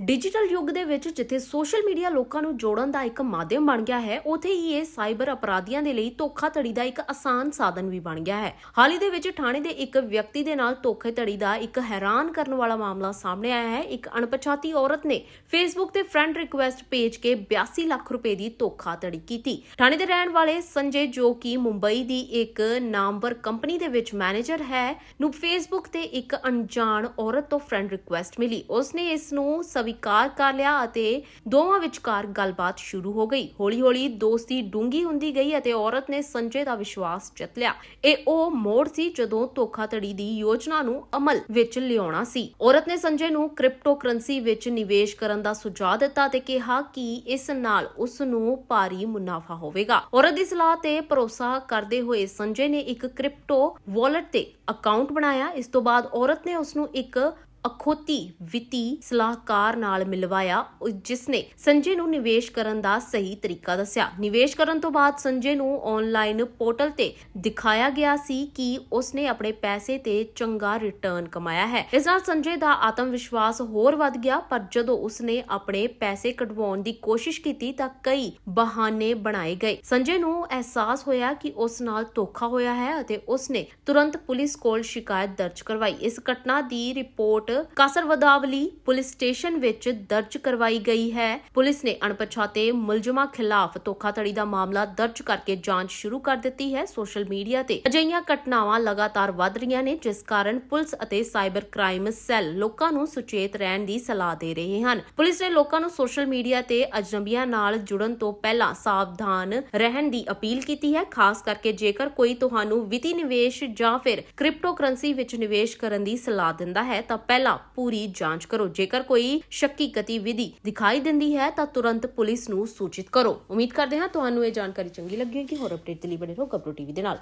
Digital ਯੁੱਗ ਦੇ ਵਿੱਚ ਜਿੱਥੇ ਸੋਸ਼ਲ ਮੀਡੀਆ ਲੋਕਾਂ ਨੂੰ ਜੋੜਨ ਦਾ ਇੱਕ ਮਾਧਿਅਮ ਬਣ ਗਿਆ ਹੈ, ਉਥੇ ਹੀ ਇਹ ਸਾਈਬਰ ਅਪਰਾਧੀਆਂ ਦੇ ਲਈ ਧੋਖਾਧੜੀ ਦਾ ਇੱਕ ਆਸਾਨ ਸਾਧਨ ਵੀ ਬਣ ਗਿਆ ਹੈ। ਹਾਲ ਹੀ ਦੇ ਵਿੱਚ ਥਾਣੇ ਦੇ ਇੱਕ ਵਿਅਕਤੀ ਦੇ ਨਾਲ ਧੋਖਾਧੜੀ ਦਾ ਇੱਕ ਹੈਰਾਨ ਕਰਨ ਵਾਲਾ ਮਾਮਲਾ ਸਾਹਮਣੇ ਆਇਆ ਹੈ। ਇੱਕ ਅਣਪਛਾਤੀ ਔਰਤ ਨੇ ਫੇਸਬੁੱਕ ਤੇ ਫਰੈਂਡ ਰਿਕੁਐਸਟ ਭੇਜ ਕੇ 82 ਲੱਖ ਰੁਪਏ ਦੀ ਧੋਖਾਧੜੀ ਕੀਤੀ। ਥਾਣੇ ਦੇ ਰਹਿਣ ਵਾਲੇ ਸੰਜੇ, ਜੋ ਕਿ ਮੁੰਬਈ ਦੀ ਇੱਕ ਨਾਮਵਰ ਕੰਪਨੀ ਦੇ ਵਿੱਚ ਮੈਨੇਜਰ ਹੈ, ਨੂੰ ਫੇਸਬੁੱਕ ਤੇ ਇੱਕ ਅਣਜਾਣ ਔਰਤ ਤੋਂ ਫਰੈਂਡ ਰਿਕੁਐਸਟ ਮਿਲੀ। ਉਸਨੇ ਇਸ ਨੂੰ ਸਵੀਕਾਰ ਕਰ ਲਿਆ ਅਤੇ ਦੋਵਾਂ ਵਿਚਕਾਰ ਗੱਲਬਾਤ ਸ਼ੁਰੂ ਹੋ ਗਈ। ਹੌਲੀ-ਹੌਲੀ ਦੋਸਤੀ ਡੂੰਗੀ ਹੁੰਦੀ ਗਈ ਅਤੇ ਔਰਤ ਨੇ ਸੰਜੇ ਦਾ ਵਿਸ਼ਵਾਸ ਜਿੱਤ ਲਿਆ। ਇਹ ਉਹ ਮੋੜ ਸੀ ਜਦੋਂ ਧੋਖਾਧੜੀ ਦੀ ਯੋਜਨਾ ਨੂੰ ਅਮਲ ਵਿੱਚ ਲਿਆਉਣਾ ਸੀ। ਔਰਤ ਨੇ ਸੰਜੇ ਨੂੰ ਕ੍ਰਿਪਟੋ ਕਰੰਸੀ ਵਿੱਚ ਨਿਵੇਸ਼ ਕਰਨ ਦਾ ਸੁਝਾਅ ਦਿੱਤਾ ਤੇ ਕਿਹਾ ਕਿ ਇਸ ਨਾਲ ਉਸ ਨੂੰ ਭਾਰੀ ਮੁਨਾਫਾ ਹੋਵੇਗਾ। ਔਰਤ ਦੀ ਸਲਾਹ ਤੇ ਭਰੋਸਾ ਕਰਦੇ ਹੋਏ ਸੰਜੇ ਨੇ ਇੱਕ ਕ੍ਰਿਪਟੋ ਵਾਲਟ ਤੇ ਅਕਾਊਂਟ ਬਣਾਇਆ। ਇਸ ਤੋਂ ਬਾਅਦ ਔਰਤ ਨੇ ਉਸ ਨੂੰ ਇੱਕ ਅਖੋਤੀ ਵਿੱਤੀ ਸਲਾਹਕਾਰ ਨਾਲ ਮਿਲਵਾਇਆ, ਉਹ ਜਿਸ ਨੇ ਸੰਜੇ ਨੂੰ ਨਿਵੇਸ਼ ਕਰਨ ਦਾ ਸਹੀ ਤਰੀਕਾ ਦੱਸਿਆ। ਨਿਵੇਸ਼ ਕਰਨ ਤੋਂ ਬਾਅਦ ਸੰਜੇ ਨੂੰ ਆਨਲਾਈਨ ਪੋਰਟਲ ਤੇ ਦਿਖਾਇਆ ਗਿਆ ਸੀ ਕਿ ਉਸਨੇ ਆਪਣੇ ਪੈਸੇ ਤੇ ਚੰਗਾ ਰਿਟਰਨ ਕਮਾਇਆ ਹੈ। ਇਸ ਨਾਲ ਸੰਜੇ ਦਾ ਆਤਮ ਵਿਸ਼ਵਾਸ ਹੋਰ ਵੱਧ ਗਿਆ, ਪਰ ਜਦੋਂ ਉਸਨੇ ਆਪਣੇ ਪੈਸੇ ਕਢਵਾਉਣ ਦੀ ਕੋਸ਼ਿਸ਼ ਕੀਤੀ ਤਾਂ ਕਈ ਬਹਾਨੇ ਬਣਾਏ ਗਏ। ਸੰਜੇ ਨੂੰ ਅਹਿਸਾਸ ਹੋਇਆ ਕਿ ਉਸ ਨਾਲ ਧੋਖਾ ਹੋਇਆ ਹੈ ਅਤੇ ਉਸਨੇ ਤੁਰੰਤ ਪੁਲਿਸ ਕੋਲ ਸ਼ਿਕਾਇਤ ਦਰਜ ਕਰਵਾਈ। ਇਸ ਘਟਨਾ ਦੀ ਰਿਪੋਰਟ ਕਾਸਰਵਦਾਵਲੀ ਪੁਲਿਸ ਸਟੇਸ਼ਨ ਵਿੱਚ ਦਰਜ ਕਰਵਾਈ ਗਈ ਹੈ। ਪੁਲਿਸ ਨੇ ਅਣਪਛਾਤੇ ਮੁਲਜ਼ਮਾਂ ਖਿਲਾਫ ਧੋਖਾਧੜੀ ਦਾ ਮਾਮਲਾ ਦਰਜ ਕਰਕੇ ਜਾਂਚ ਸ਼ੁਰੂ ਕਰ ਦਿੱਤੀ ਹੈ। ਸੋਸ਼ਲ ਮੀਡੀਆ ਤੇ ਅਜਿਹੀਆਂ ਘਟਨਾਵਾਂ ਲਗਾਤਾਰ ਵੱਧ ਰਹੀਆਂ ਨੇ, ਜਿਸ ਕਾਰਨ ਪੁਲਿਸ ਅਤੇ ਸਾਈਬਰ ਕ੍ਰਾਈਮ ਸੈੱਲ ਲੋਕਾਂ ਨੂੰ ਸੁਚੇਤ ਰਹਿਣ ਦੀ ਸਲਾਹ ਦੇ ਰਹੇ ਹਨ। ਪੁਲਿਸ ਨੇ ਲੋਕਾਂ ਨੂੰ ਸੋਸ਼ਲ ਮੀਡੀਆ ਤੇ ਅਜਨਬੀਆਂ ਨਾਲ ਜੁੜਨ ਤੋਂ ਪਹਿਲਾਂ ਸਾਵਧਾਨ ਰਹਿਣ ਦੀ ਅਪੀਲ ਕੀਤੀ ਹੈ। ਖਾਸ ਕਰਕੇ ਜੇਕਰ ਕੋਈ ਤੁਹਾਨੂੰ ਵਿੱਤੀ ਨਿਵੇਸ਼ ਜਾਂ ਫਿਰ ਕ੍ਰਿਪਟੋ ਕਰੰਸੀ ਵਿੱਚ ਨਿਵੇਸ਼ ਕਰਨ ਦੀ ਸਲਾਹ ਦਿੰਦਾ ਹੈ, ਤਾਂ ਪਹਿਲਾਂ ਪੂਰੀ ਜਾਂਚ ਕਰੋ। ਜੇਕਰ ਕੋਈ ਸ਼ੱਕੀ ਗਤੀਵਿਧੀ ਦਿਖਾਈ ਦਿੰਦੀ ਹੈ, ਤਾਂ ਤੁਰੰਤ ਪੁਲਿਸ ਨੂੰ ਸੂਚਿਤ ਕਰੋ। ਉਮੀਦ ਕਰਦੇ ਹਾਂ ਤੁਹਾਨੂੰ ਇਹ ਜਾਣਕਾਰੀ ਚੰਗੀ ਲੱਗੀ ਹੋਵੇਗੀ। ਹੋਰ ਅਪਡੇਟ ਦੇ ਲਈ ਬਣੇ ਰਹੋ ਕਬਰੋ ਟੀਵੀ ਦੇ ਨਾਲ।